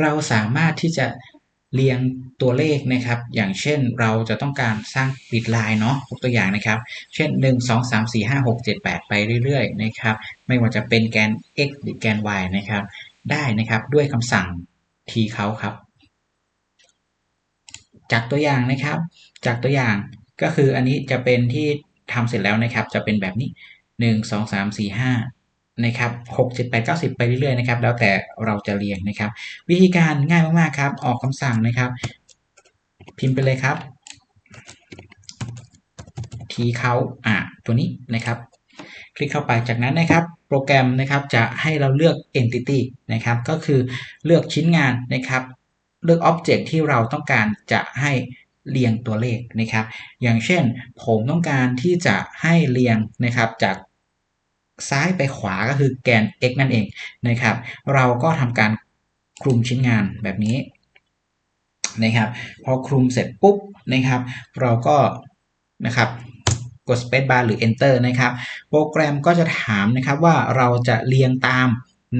เราสามารถที่จะเรียงตัวเลขนะครับ อย่างเช่นเราจะต้องการสร้างปิดลน์เนาะยกตัวอย่างนะครับ เช่น 1 2 3 4 5 6 7 8 ไปเรื่อยๆนะครับ ไม่ว่าจะเป็นแกน x หรือแกน y นะครับ ได้นะครับด้วยคำสั่ง t เขาครับ จากตัวอย่างนะครับ จากตัวอย่างก็คืออันนี้จะเป็นที่ทำเสร็จแล้วนะครับ จะเป็นแบบนี้ 1 2 3 4 5 นะครับ6 7 8 9 10ไปเรื่อยๆนะครับ แล้วแต่เราจะเรียงนะครับ วิธีการง่ายมากๆครับ ออกคำสั่งนะครับ พิมพ์ไปเลยครับทีเขาอ่าตัวนี้นะครับ คลิกเข้าไปจากนั้นนะครับโปรแกรมนะครับจะให้เราเลือก entity นะครับ ก็คือเลือกชิ้นงานนะครับ เลือก object ที่เราต้องการจะให้เรียงตัวเลขนะครับ อย่างเช่นผมต้องการที่จะให้เรียงนะครับจาก ซ้ายไปขวาก็คือแกน x นั่นเองนะครับ เราก็ทำการคลุมชิ้นงานแบบนี้นะครับ พอคลุมเสร็จปุ๊บนะครับ เราก็นะครับกด space bar หรือ enter นะครับ โปรแกรมก็จะถามนะครับว่าเราจะเรียงตาม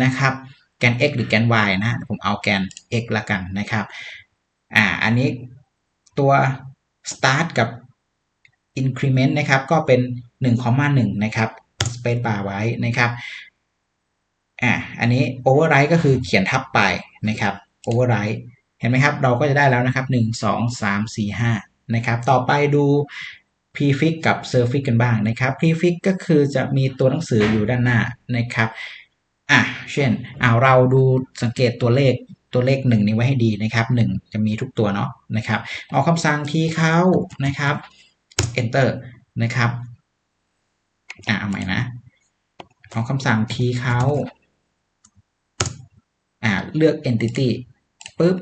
นะครับแกน x หรือแกน y นะผมเอาแกน x ละกันนะครับอ่าอันนี้ตัว start กับ increment นะครับก็เป็น 1,1 นะครับ space bar ไว้นะครับอ่าอันนี้ override ก็คือเขียนทับไปนะครับ override เห็นไหมครับ เราก็จะได้แล้วนะครับ 1 2 3 4 5นะครับต่อไปดู prefix กับ suffix กันบ้างนะครับ prefix ก็คือจะมีตัวหนังสืออยู่ด้านหน้านะครับอะเช่นเอาเราดูสังเกตตัวเลขตัวเลข1นี้ไว้ให้ดีนะครับ 1 จะมีทุกตัวเนาะนะครับ เอาคำสั่งที่เข้านะครับ enter นะครับ อะเอาใหม่นะเอาคำสั่งที่เขาอ่าเลือก entity ปุ๊บ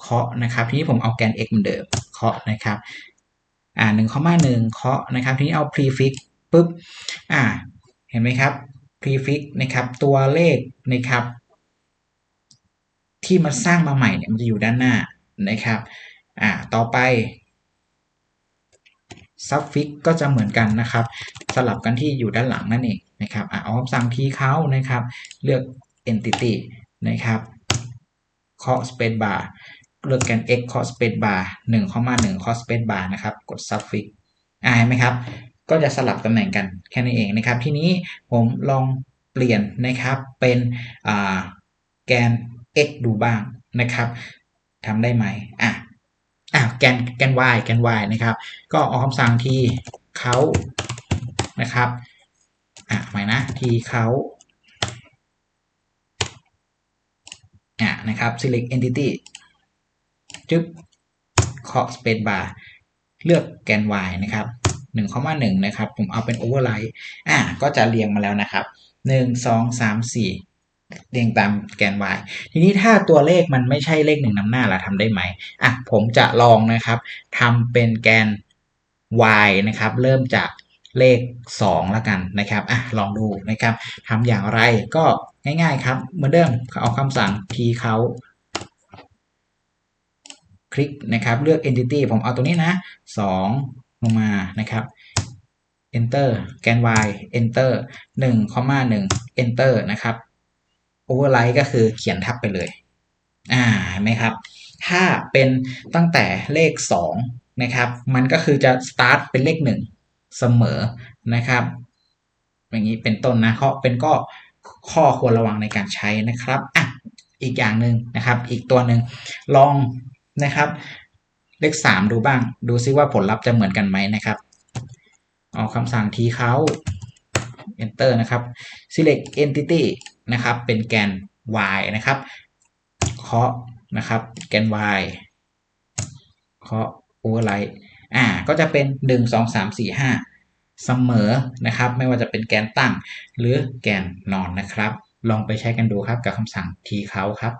เคาะนะครับ ทีนี้ผมเอาแกน x เหมือนเดิมเคาะนะครับอ่าหนึ่งข้อมาหนึ่งเคาะนะครับ ทีนี้เอา prefix ปุ๊บอ่าเห็นไหมครับ prefix นะครับ ตัวเลขนะครับ ที่มันสร้างมาใหม่เนี่ยมันจะอยู่ด้านหน้านะครับอ่าต่อไป suffix ก็จะเหมือนกันนะครับ สลับกันที่อยู่ด้านหลังนั่นเองนะครับอ่าเอาคำสั่งที่เขานะครับ เลือก entity นะครับเคาะ space bar เลือกแกน x เคาะ space bar 1 1 เคาะ space bar นะครับ กด suffix อ่าเห็นไหมครับ ก็จะสลับตำแหน่งกันแค่นี้เองนะครับ ทีนี้ผมลองเปลี่ยนนะครับ เป็นแกน x ดูบ้างนะครับทำได้ไหมอะ อะแกนแกน y แกน y นะครับ ก็เอาคำสั่งที่เขานะครับอะใหม่นะที่เขาอะนะครับ select entity จึ๊บเคาะ space bar เลือกแกน y นะครับ1 1 นะครับ ผมเอาเป็น override อะก็จะเรียงมาแล้วนะครับ 1 2 3 4 เรียงตามแกน y ทีนี้ถ้าตัวเลขมันไม่ใช่เลขหนึ่งนำหน้าเราทำได้ไหมอะผมจะลองนะครับทำเป็นแกน y นะครับ เริ่มจากเลข 2 แล้วกันนะครับอะลองดูนะครับทำอย่างไรก็ง่ายๆครับ เหมือนเดิมเอาคำสั่ง p เขาคลิกนะครับ เลือก entity ผมเอาตัวนี้นะ 2 ลงมานะครับ enter แกน y enter 1 1 enter นะครับ override ก็คือเขียนทับไปเลย อ่าเห็นไหมครับ ถ้าเป็นตั้งแต่เลข 2 นะครับ มันก็คือจะ start เป็นเลข 1 เสมอนะครับ อย่างนี้เป็นต้นนะเข้อเป็นก็ข้อควรระวังในการใช้นะครับอะอีกอย่างหนึ่งนะครับ อีกตัวหนึ่งลองนะครับ เลข 3 ดูบ้าง ดูซิว่าผลลัพธ์จะเหมือนกันไหมนะครับเอาคำสั่งทีเขา enter นะครับ select entity นะครับ เป็นแกน y นะครับเคาะนะครับ แกน y เคาะ override อ่า ก็จะเป็น 1 2 3 4 5 เสมอนะครับ ไม่ว่าจะเป็นแกนตั้งหรือแกนนอนนะครับ ลองไปใช้กันดูครับกับคำสั่งทีเขาครับ